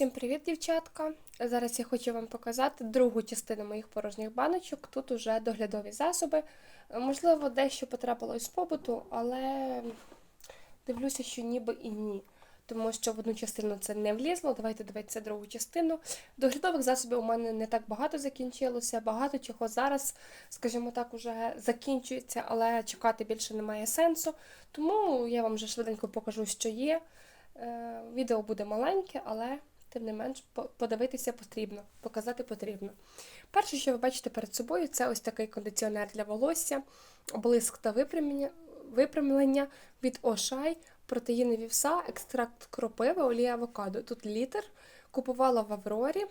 Всім привіт, дівчатка! Зараз я хочу вам показати другу частину моїх порожніх баночок. Тут уже доглядові засоби. Можливо, дещо потрапило з побуту, але дивлюся, що ніби і ні. Тому що в одну частину це не влізло. Давайте дивитися другу частину. Доглядових засобів у мене не так багато закінчилося. Багато чого зараз, скажімо так, уже закінчується, але чекати більше немає сенсу. Тому я вам вже швиденько покажу, що є. Е, Відео буде маленьке, але тим не менш подивитися потрібно, показати потрібно. Перше, що ви бачите перед собою, це ось такий кондиціонер для волосся, блиск та випрямлення, випрямлення від Ошай, протеїни вівса, екстракт кропиви, олія авокадо. Тут літр. Купувала в Аврорі.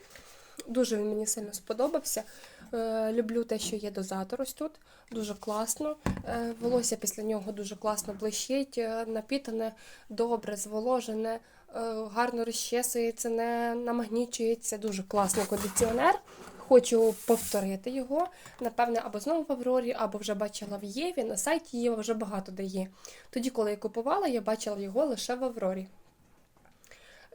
Дуже він мені сильно сподобався. Е, люблю те, що є дозатор ось тут. Дуже класно. Е, волосся після нього дуже класно блищить, е, напітане, добре, зволожене, гарно розчесується, не намагнічується. Дуже класний кондиціонер. Хочу повторити його. Напевне, або знову в Аврорі, або вже бачила в Єві. На сайті Єва вже багато де є. Тоді, коли я купувала, я бачила його лише в Аврорі.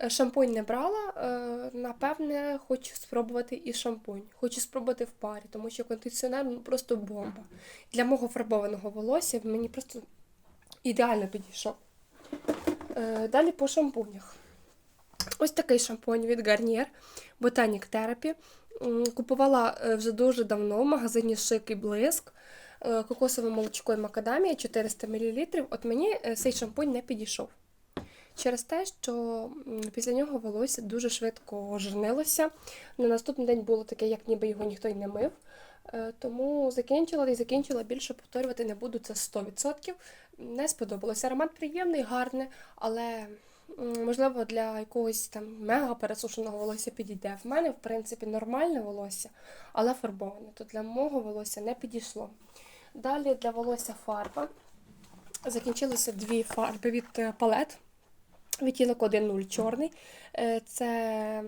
Е, Шампунь не брала. е, Напевне, хочу спробувати і шампунь. Хочу спробувати в парі, тому що кондиціонер ну, просто бомба. Для мого фарбованого волосся мені просто ідеально підійшов. Е, Далі по шампунях. Ось такий шампунь від Garnier Botanic Therapy. Купувала е, вже дуже давно в магазині Шик і Блиск. Е, Кокосове молочко і макадамія 400 мл. От мені цей шампунь не підійшов. Через те, що після нього волосся дуже швидко жирнилося. На наступний день було таке, як ніби його ніхто й не мив. Е, Тому закінчила і закінчила, більше повторювати не буду, це 100%. Не сподобалося. Аромат приємний, гарний, але можливо для якогось там мега пересушеного волосся підійде. В мене, в принципі, нормальне волосся, але фарбоване. То для мого волосся не підійшло. Далі для волосся фарба. Закінчилися дві фарби від е, палет. Відтінок 1.0 чорний. Е, Це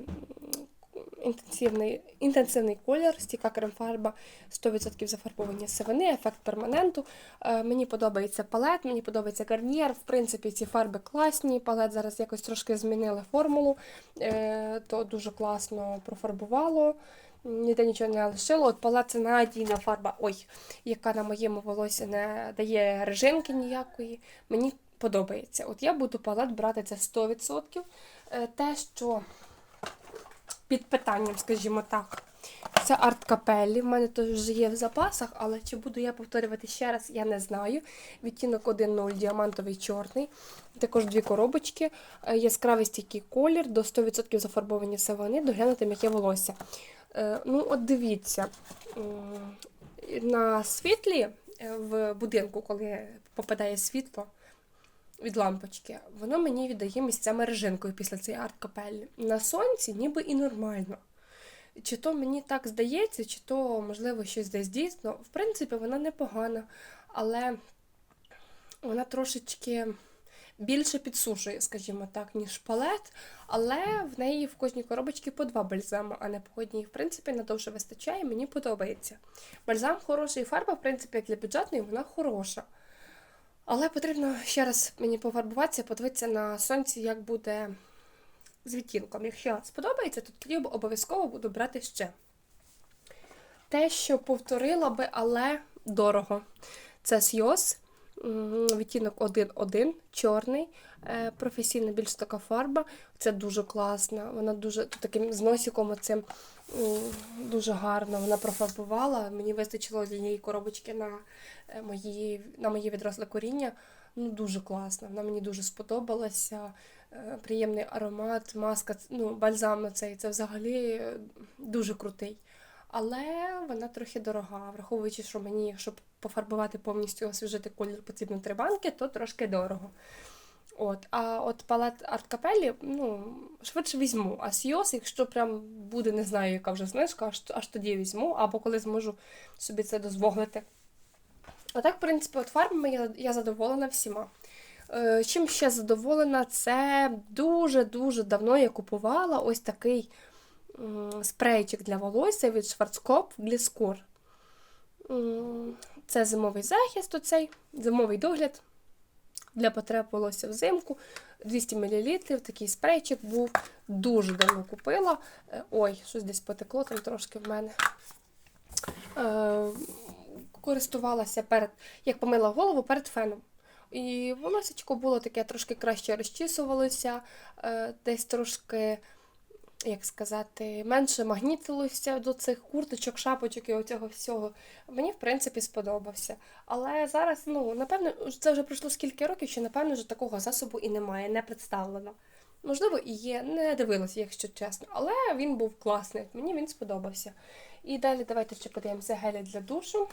інтенсивний, інтенсивний колір, стійка крем-фарба, 100% зафарбовані сивини, ефект перманенту. Е, Мені подобається палет, мені подобається гарнір. В принципі, ці фарби класні. Палет зараз якось трошки змінили формулу, е, то дуже класно профарбувало. Ніде нічого не лишило. От палет це надійна фарба, ой, яка на моєму волосі не дає режинки ніякої. Мені подобається. От я буду палет брати це 100%. Е, Те, що під питанням, скажімо так, це арт капеллі. В мене теж вже є в запасах, але чи буду я повторювати ще раз, я не знаю. Відтінок 1.0 діамантовий чорний. Також дві коробочки, е, яскравий стійкий колір, до 100% зафарбовані савани, доглянути м'яке волосся. Е, Ну, от дивіться, на світлі е, в будинку, коли попадає світло від лампочки, воно мені віддає місцями режинкою після цієї арт-капелі. На сонці ніби і нормально. Чи то мені так здається, чи то, можливо, щось десь дійсно. В принципі, вона непогана, але вона трошечки більше підсушує, скажімо так, ніж палет, але в неї в кожній коробочці по два бальзами, а не по одній. В принципі, надовше вистачає, мені подобається. Бальзам хороший, фарба, в принципі, як для бюджетної, вона хороша. Але потрібно ще раз мені пофарбуватися, подивитися на сонці, як буде з відтінком. Якщо сподобається, то тоді обов'язково буду брати ще. Те, що повторила би, але дорого. Це Сйоз, відтінок 1.1, чорний, професійна більш така фарба. Це дуже класно. Вона дуже таким з носиком оцим дуже гарно вона профарбувала. Мені вистачило однієї коробочки на е, мої, на моє відросле коріння. Ну, дуже класно. Вона мені дуже сподобалася. Е, Приємний аромат, маска, ну, бальзам цей, це взагалі е, дуже крутий. Але вона трохи дорога, враховуючи, що мені, щоб пофарбувати повністю освіжити колір, потрібно три банки, то трошки дорого. От, а от палет арт-капелі, ну, швидше візьму. А Сіос, якщо прям буде, не знаю, яка вже знижка, аж, аж тоді візьму, або коли зможу собі це дозволити. А так, в принципі, от фарбами я, я задоволена всіма. Е, Чим ще задоволена, це дуже-дуже давно я купувала ось такий спрейчик для волосся від Schwarzkopf Gliscor. М, Це зимовий захист, оцей, зимовий догляд для потреб волосся взимку. 200 мл, такий спрейчик був. Дуже давно купила. Е, Ой, щось десь потекло там трошки в мене. Е, користувалася перед, як помила голову перед феном. І волосечко було таке трошки краще розчісувалося, е, десь трошки, як сказати, менше магнітилося до цих курточок, шапочок і оцього всього. Мені, в принципі, сподобався. Але зараз, ну, напевно, це вже пройшло скільки років, що, напевно, вже такого засобу і немає, не представлено. Можливо, і є, не дивилася, якщо чесно, але він був класний, мені він сподобався. І далі давайте ще подивимося гелі для душу.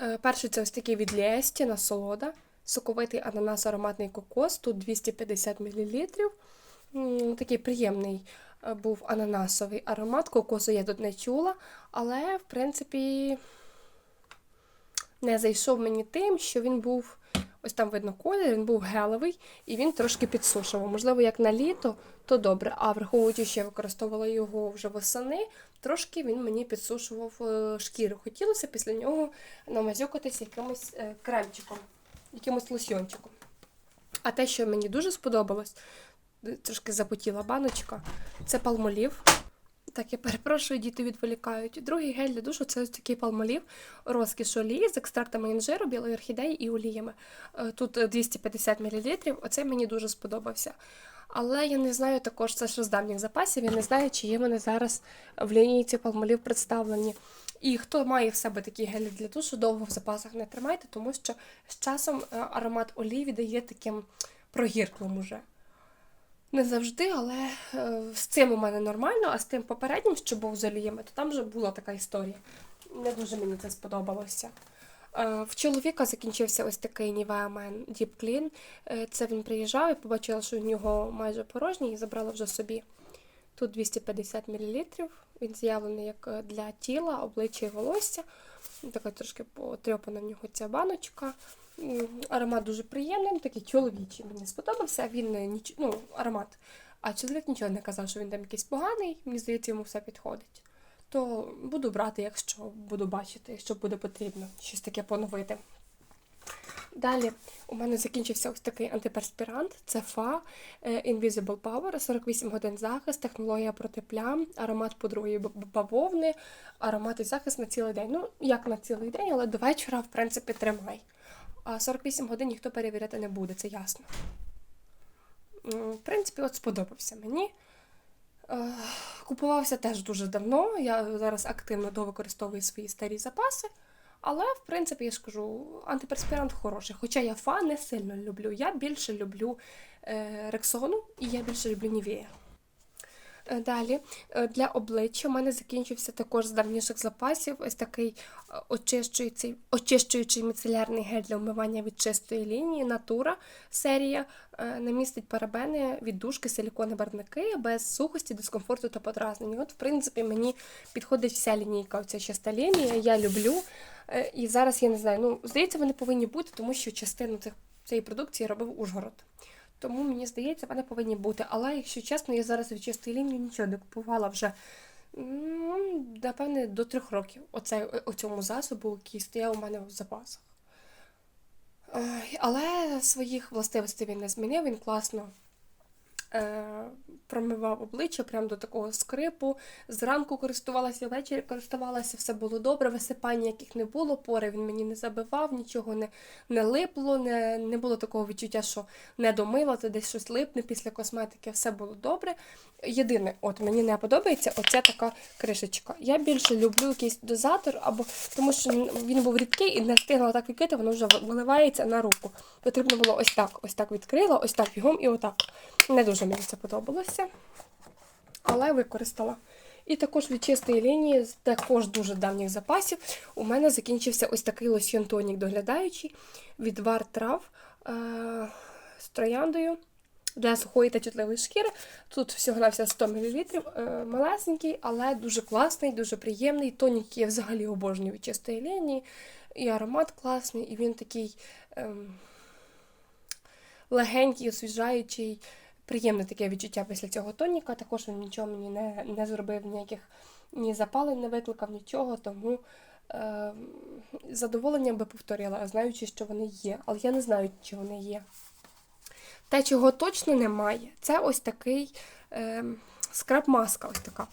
Е, Перший це ось такий від Лєсті насолода. Соковитий ананас ароматний кокос, тут 250 мл. Такий приємний е, був ананасовий аромат. Кокосу я тут не чула, але, в принципі, не зайшов мені тим, що він був, ось там видно колір, він був гелевий і він трошки підсушував. Можливо, як на літо, то добре. А враховуючи, що я використовувала його вже восени, трошки він мені підсушував е, шкіру. Хотілося після нього намазюкатися якимось е, кремчиком, якимось лосьйончиком. А те, що мені дуже сподобалось, трошки запотіла баночка, це палмолів. Так, я перепрошую, діти відволікають. Другий гель для душу це ось такий палмолів, розкіш олії з екстрактами інжиру, білої орхідеї і оліями. Е, Тут е, 250 мл, оцей мені дуже сподобався. Але я не знаю також, це ж з давніх запасів, я не знаю, чи є вони зараз в лінійці палмолів представлені. І хто має в себе такі гелі для душу, довго в запасах не тримайте, тому що з часом е, аромат олії дає таким прогірклим уже. Не завжди, але е, з цим у мене нормально, а з тим попереднім, що був з оліями, то там вже була така історія. Не дуже мені це сподобалося. Е, В чоловіка закінчився ось такий Nivea Man Deep Clean. Е, Це він приїжджав і побачила, що у нього майже порожній і забрала вже собі. Тут 250 мл. Він з'явлений як для тіла, обличчя і волосся. Така трошки потрьопана в нього ця баночка. Аромат дуже приємний, такий чоловічий. Мені сподобався. Він е, ніч... ну, аромат. А чоловік нічого не казав, що він там якийсь поганий. Мені здається, йому все підходить. То буду брати, якщо буду бачити, якщо буде потрібно щось таке поновити. Далі у мене закінчився ось такий антиперспірант. Це ФА е, Invisible Power, 48 годин захист, технологія проти плям, аромат б- бавовни, аромат і захист на цілий день. Ну, як на цілий день, але до вечора, в принципі, тримай. А 48 годин ніхто перевіряти не буде, це ясно. В принципі, от сподобався мені. Е, Купувався теж дуже давно. Я зараз активно довикористовую свої старі запаси. Але, в принципі, я ж антиперспірант хороший. Хоча я фа не сильно люблю. Я більше люблю е, Рексону і я більше люблю Нівея. Е, Далі е, для обличчя у мене закінчився також з давніших запасів ось такий е, очищуючий, очищуючий міцелярний гель для вмивання від чистої лінії Натура серія е, не містить парабени, віддушки, силікони, барвники без сухості, дискомфорту та подразнення. От, в принципі, мені підходить вся лінійка, оця чиста лінія, я люблю. І зараз я не знаю, ну здається, вони повинні бути, тому що частину цих цієї продукції робив Ужгород. Тому мені здається, вони повинні бути. Але, якщо чесно, я зараз від чистої лінії нічого не купувала вже, ну, напевне, до трьох років. Оце, о цьому засобу, який стояв у мене в запасах. Але своїх властивостей він не змінив, він класно е, промивав обличчя прямо до такого скрипу. Зранку користувалася, ввечері користувалася, все було добре, висипання яких не було, пори він мені не забивав, нічого не, не липло, не, не було такого відчуття, що не домила, то десь щось липне після косметики, все було добре. Єдине, от мені не подобається оця така кришечка. Я більше люблю якийсь дозатор, або тому що він був рідкий і не встигла так відкрити, воно вже виливається на руку. Потрібно було ось так, ось так відкрила, ось так бігом і отак. Не дуже мені це подобалося, але використала. І також від чистої лінії, також дуже давніх запасів, у мене закінчився ось такий лосьйон тонік доглядаючий відвар трав е- з трояндою для сухої та чутливої шкіри. Тут всього на все 100 мл, е, малесенький, але дуже класний, дуже приємний. Тонік я взагалі обожнюю від чистої лінії. І аромат класний, і він такий ем, легенький, освіжаючий. Приємне таке відчуття після цього тоніка. Також він нічого мені не, не зробив, ніяких ні запалень не викликав, нічого, тому е, задоволенням би повторила, знаючи, що вони є. Але я не знаю, чи вони є. Те, чого точно немає, це ось такий е, скраб-маска. Ось така.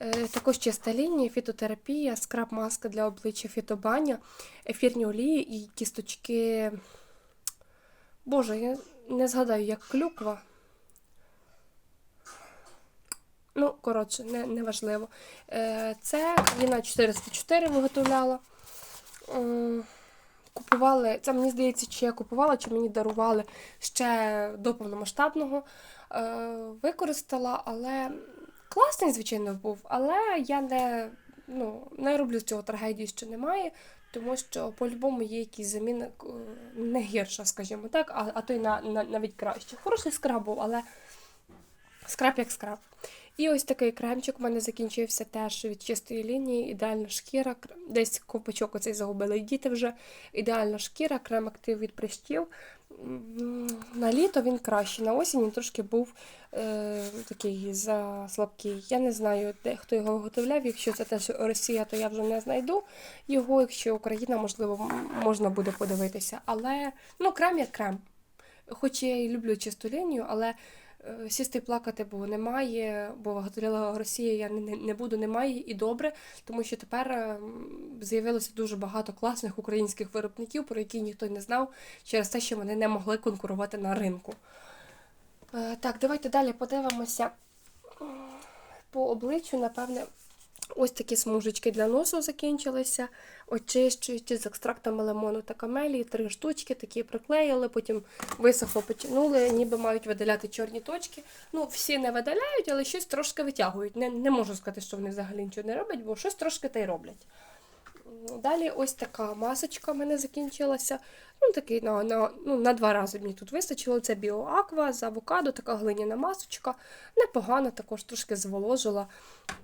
Е, також чиста лінія, фітотерапія, скраб-маска для обличчя фітобаня, ефірні олії і кісточки. Боже, я не згадаю, як клюква. Ну, коротше, не, не важливо. Е, це Віна 404 виготовляла. М, Купували, це мені здається, чи я купувала, чи мені дарували ще до повномасштабного. Е, використала, але класний, звичайно, був. Але я не, ну, не роблю з цього трагедії, що немає, тому що по-любому є якийсь замінник е, не гірша, скажімо так, а, а то й на, на, навіть краще. Хороший скраб був, але скраб як скраб. І ось такий кремчик у мене закінчився теж від чистої лінії, ідеальна шкіра. Десь ковпачок оцей загубили діти вже. Ідеальна шкіра, крем актив від прищів. На літо він кращий, на осінь він трошки був е, такий заслабкий. Я не знаю, де хто його виготовляв. Якщо це теж Росія, то я вже не знайду його. Якщо Україна, можливо, можна буде подивитися. Але ну, крем як крем. Хоч я і люблю чисту лінію, але сісти і плакати, бо немає, бо виготовляла Росія, я не, не, не буду, немає і добре, тому що тепер е, з'явилося дуже багато класних українських виробників, про які ніхто не знав, через те, що вони не могли конкурувати на ринку. Е, Так, давайте далі подивимося по обличчю, напевне. Ось такі смужечки для носу закінчилися, очищуючи з екстрактами лимону та камелії, три штучки, такі приклеїли, потім висохло, потягнули, ніби мають видаляти чорні точки. Ну, всі не видаляють, але щось трошки витягують. Не, не можу сказати, що вони взагалі нічого не роблять, бо щось трошки та й роблять. Далі ось така масочка в мене закінчилася. Ну, такий на, на, ну, на два рази мені тут вистачило. Це біоаква з авокадо, така глиняна масочка. Непогана, також трошки зволожила.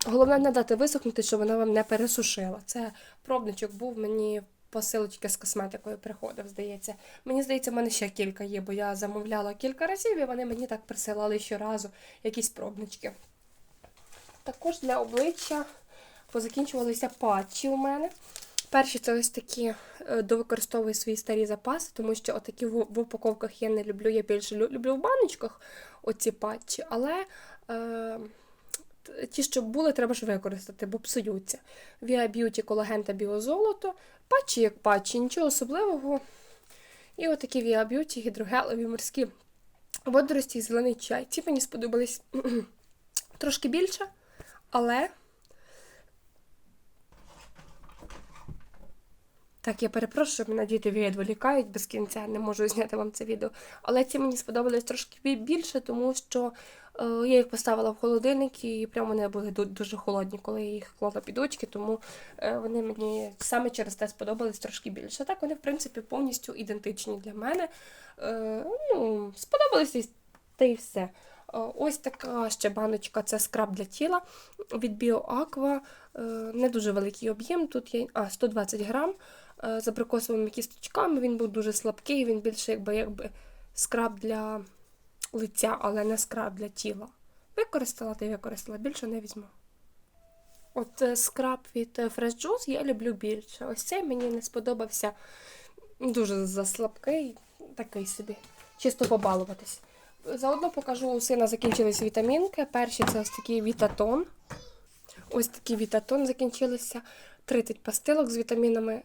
Головне не дати висохнути, щоб вона вам не пересушила. Це пробничок був мені посилочки з косметикою приходив, здається. Мені здається, в мене ще кілька є, бо я замовляла кілька разів, і вони мені так присилали щоразу якісь пробнички. Також для обличчя позакінчувалися патчі у мене. Перші це ось такі е, довикористовую свої старі запаси, тому що отакі в, упаковках я не люблю. Я більше люблю в баночках оці патчі, але е, ті, що були, треба ж використати, бо псуються. Via Beauty колаген та біозолото. Патчі як патчі, нічого особливого. І отакі Via Beauty гідрогелеві морські водорості і зелений чай. Ці мені сподобались трошки більше, але. Так, я перепрошую, мене діти відволікають без кінця, не можу зняти вам це відео. Але ці мені сподобались трошки більше, тому що е, я їх поставила в холодильник і прямо вони були дуже холодні, коли я їх клала під очки, тому е, вони мені саме через те сподобались трошки більше. Так, вони, в принципі, повністю ідентичні для мене. Е, ну, сподобались і- та й все. Е, Ось така ще баночка це скраб для тіла від BioAqua. Е, Не дуже великий об'єм. Тут є а, 120 грам е, з абрикосовими кісточками. Він був дуже слабкий, він більше якби, якби скраб для лиця, але не скраб для тіла. Використала та використала, більше не візьму. От е, скраб від е, Fresh Juice я люблю більше. Ось цей мені не сподобався дуже заслабкий, такий собі. Чисто побалуватись. Заодно покажу, у сина закінчились вітамінки. Перші це ось такий вітатон. Ось такі вітатон закінчилися. 30 пастилок з вітамінами,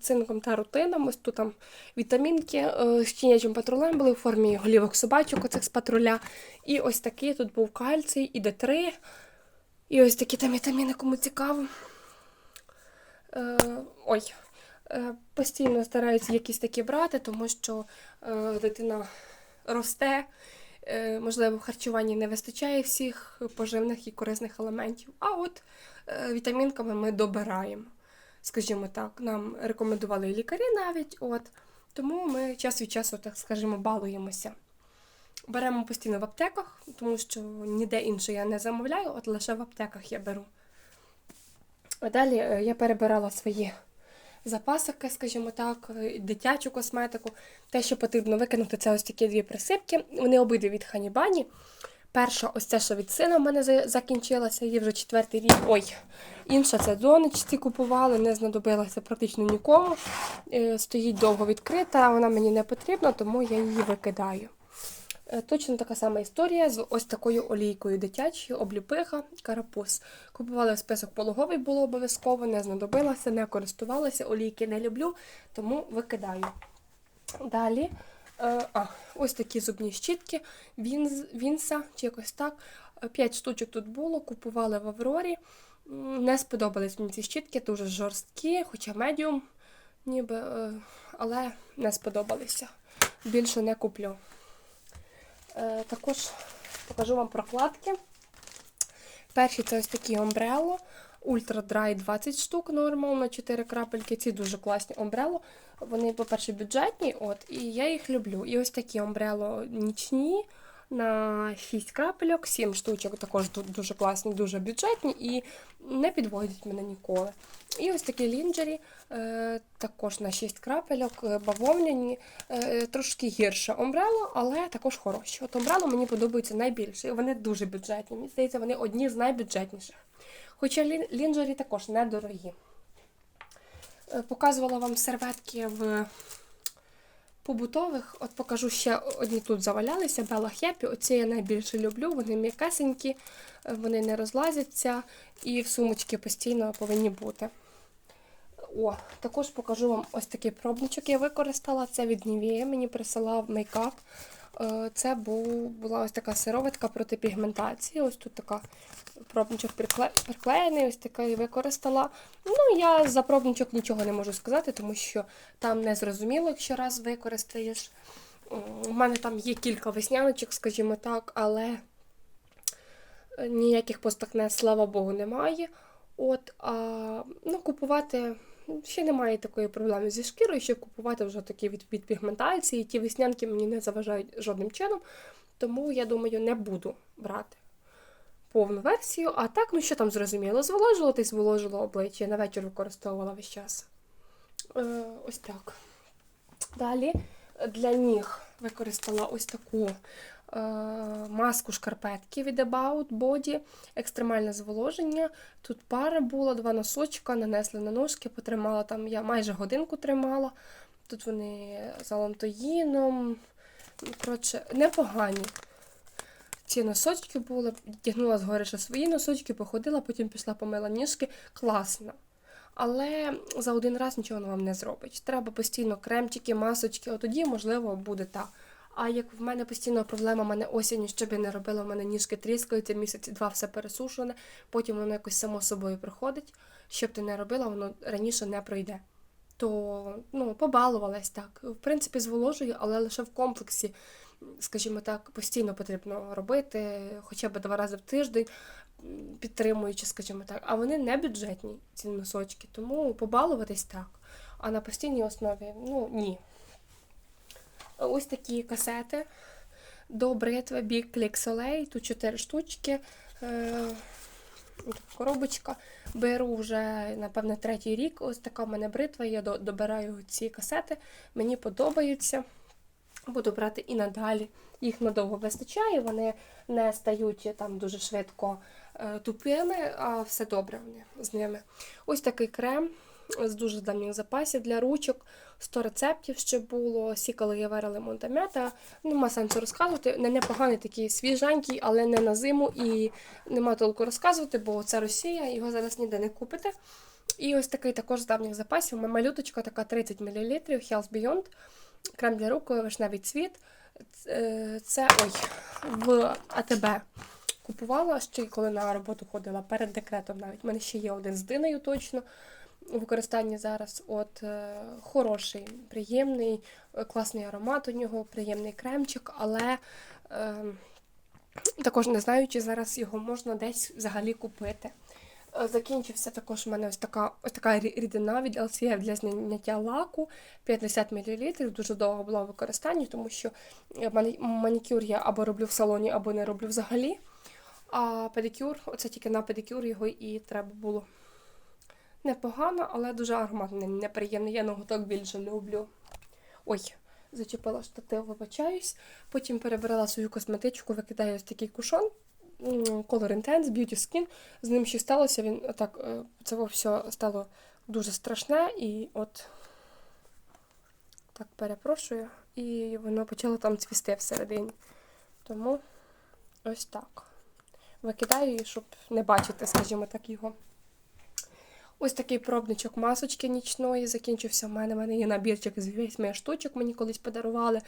цинком та рутином. Ось тут там вітамінки е, з чинячим патрулем були в формі голівок собачок, оцих з патруля. І ось такий тут був кальцій і Д3. І ось такі там вітаміни, кому цікаво. Е, ой, е, постійно стараюся якісь такі брати, тому що е, дитина росте. Е, Можливо, в харчуванні не вистачає всіх поживних і корисних елементів. А от е, вітамінками ми добираємо. Скажімо так, нам рекомендували лікарі навіть. От. Тому ми час від часу, так скажімо, балуємося. Беремо постійно в аптеках, тому що ніде інше я не замовляю, от лише в аптеках я беру. А далі е, я перебирала свої запасики, скажімо так, е, дитячу косметику. Те, що потрібно викинути, це ось такі дві присипки. Вони обидві від Ханібані. Перша, ось ця, що від сина в мене за- закінчилася, її вже четвертий рік. Ой, інша це донечці купували, не знадобилася практично нікому. Е, Стоїть довго відкрита, вона мені не потрібна, тому я її викидаю. Е, Точно така сама історія з ось такою олійкою дитячою, обліпиха, карапуз. Купували список пологовий, було обов'язково, не знадобилася, не користувалася, олійки не люблю, тому викидаю. Далі, а, ось такі зубні щітки, Вінса чи якось так. Е, П'ять штучок тут було, купували в Аврорі. Не сподобались мені ці щітки, дуже жорсткі, хоча медіум, ніби, е, але не сподобалися. Більше не куплю. Е, Також покажу вам прокладки. Перші це ось такі омбрело. Ультра Dry 20 штук нормал на 4 крапельки. Ці дуже класні омбрело. Вони, по-перше, бюджетні, от, і я їх люблю. І ось такі омбрело нічні на 6 крапельок, 7 штучок також дуже класні, дуже бюджетні і не підводять мене ніколи. І ось такі лінджері, е, також на 6 крапельок, е, бавовняні, е, трошки гірше омбрело, але також хороші. От омбрело мені подобаються найбільше. Вони дуже бюджетні. Мені здається, вони одні з найбюджетніших. Хоча лінджері також недорогі. Е, Показувала вам серветки в побутових. От покажу ще одні тут завалялися. Бела Хеппі. Оці я найбільше люблю. Вони м'якесенькі, е, вони не розлазяться і в сумочки постійно повинні бути. О, також покажу вам ось такий пробничок я використала. Це від Nivea, мені присилав мейкап. Е, Це була ось така сироватка проти пігментації. Ось тут така пробничок приклеєний, ось такий використала. Ну, я за пробничок нічого не можу сказати, тому що там не зрозуміло, якщо раз використаєш. У мене там є кілька весняночок, скажімо так, але е, ніяких постакне, слава Богу, немає. От, а, ну, купувати ще немає такої проблеми зі шкірою, що купувати вже такі від, від пігментації. Ті веснянки мені не заважають жодним чином, тому я думаю, не буду брати повну версію. А так, ну що там зрозуміло, зволожуватись, зволожила обличчя, на вечір використовувала весь час. Е, ось так. Далі для ніг використала ось таку маску шкарпетки від About Body, екстремальне зволоження. Тут пара була, два носочка, нанесли на ножки, потримала там, я майже годинку тримала. Тут вони з алантоїном. Коротше, непогані. Ці носочки були, тягнула згори ще свої носочки, походила, потім пішла помила ніжки. Класно. Але за один раз нічого вам не зробить. Треба постійно кремчики, масочки, тоді, можливо, буде так. А як в мене постійно проблема, в мене осінню, що б я не робила, в мене ніжки тріскаються, місяці два все пересушене, потім воно якось само собою проходить. Що б ти не робила, воно раніше не пройде. То ну, побалувалась так. В принципі, зволожую, але лише в комплексі, скажімо так, постійно потрібно робити, хоча б два рази в тиждень, підтримуючи, скажімо так. А вони не бюджетні, ці носочки, тому побалуватись так. А на постійній основі, ну ні. Ось такі касети до бритви Click Soleil. Тут 4 штучки. Е, коробочка. Беру вже, напевне, третій рік. Ось така в мене бритва. Я добираю ці касети. Мені подобаються. Буду брати і надалі. Їх надовго вистачає, вони не стають там дуже швидко е, тупими, а все добре вони з ними. Ось такий крем з дуже давніх запасів для ручок. 100 рецептів ще було. Сікали я варили монтамета. Нема сенсу розказувати. Не непоганий такий свіженький, але не на зиму. І нема толку розказувати, бо це Росія, його зараз ніде не купите. І ось такий також з давніх запасів. Малюточка така 30 мл, Health Beyond. Крем для рук, вишневий цвіт. Е, Це ой, в АТБ купувала ще коли на роботу ходила перед декретом навіть. У мене ще є один з диною точно у використанні зараз. От е, хороший, приємний, е, класний аромат у нього, приємний кремчик, але е, також не знаю, чи зараз його можна десь взагалі купити. Е, Закінчився також у мене ось така ось така рідина від LCF для зняття лаку 50 мл. Дуже довго була в використанні, тому що е, манікюр я або роблю в салоні, або не роблю взагалі. А педикюр, оце тільки на педикюр його і треба було. Непогано, але дуже ароматний, неприємний. Я ноготок більше люблю. Ой, зачепила штатив, вибачаюсь. Потім перебирала свою косметичку, викидаю ось такий кушон. Color Intense, Beauty Skin. З ним ще сталося, він так, е, це все стало дуже страшне і от так перепрошую, і воно почало там цвісти всередині. Тому ось так. Викидаю її, щоб не бачити, скажімо так, його. Ось такий пробничок масочки нічної закінчився. У мене, У мене є набірчик з 8 штучок, мені колись подарували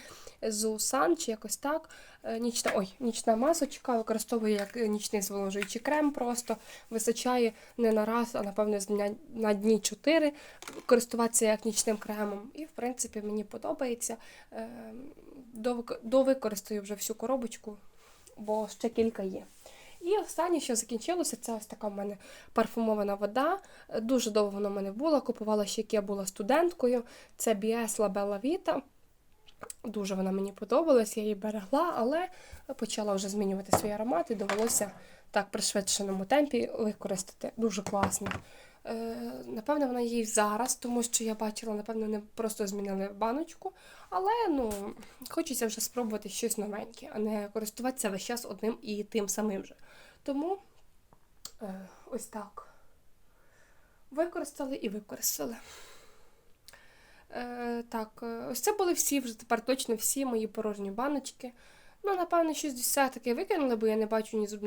з Усан чи якось так. Е, Нічна, ой, нічна масочка використовую як нічний зволожуючий крем, просто височає не на раз, а напевно на дні 4 користуватися як нічним кремом. І, в принципі, мені подобається. Е, довик- Довикористаю вже всю коробочку, бо ще кілька є. І останнє, що закінчилося, це ось така в мене парфумована вода. Дуже довго вона в мене була. Купувала ще як я була студенткою. Це BS La Bella Vita. Дуже вона мені подобалась, я її берегла, але почала вже змінювати свій аромат і довелося так в пришвидшеному темпі використати. Дуже класно. Е, напевно, вона є зараз, тому що я бачила, напевно, не просто змінили баночку, але ну, хочеться вже спробувати щось новеньке, а не користуватися весь час одним і тим самим же. Тому е, ось так. Використали і використали. Е, так, е, ось це були всі, вже тепер точно всі мої порожні баночки. Ну, напевно, щось таки викинули, бо я не бачу ні з одної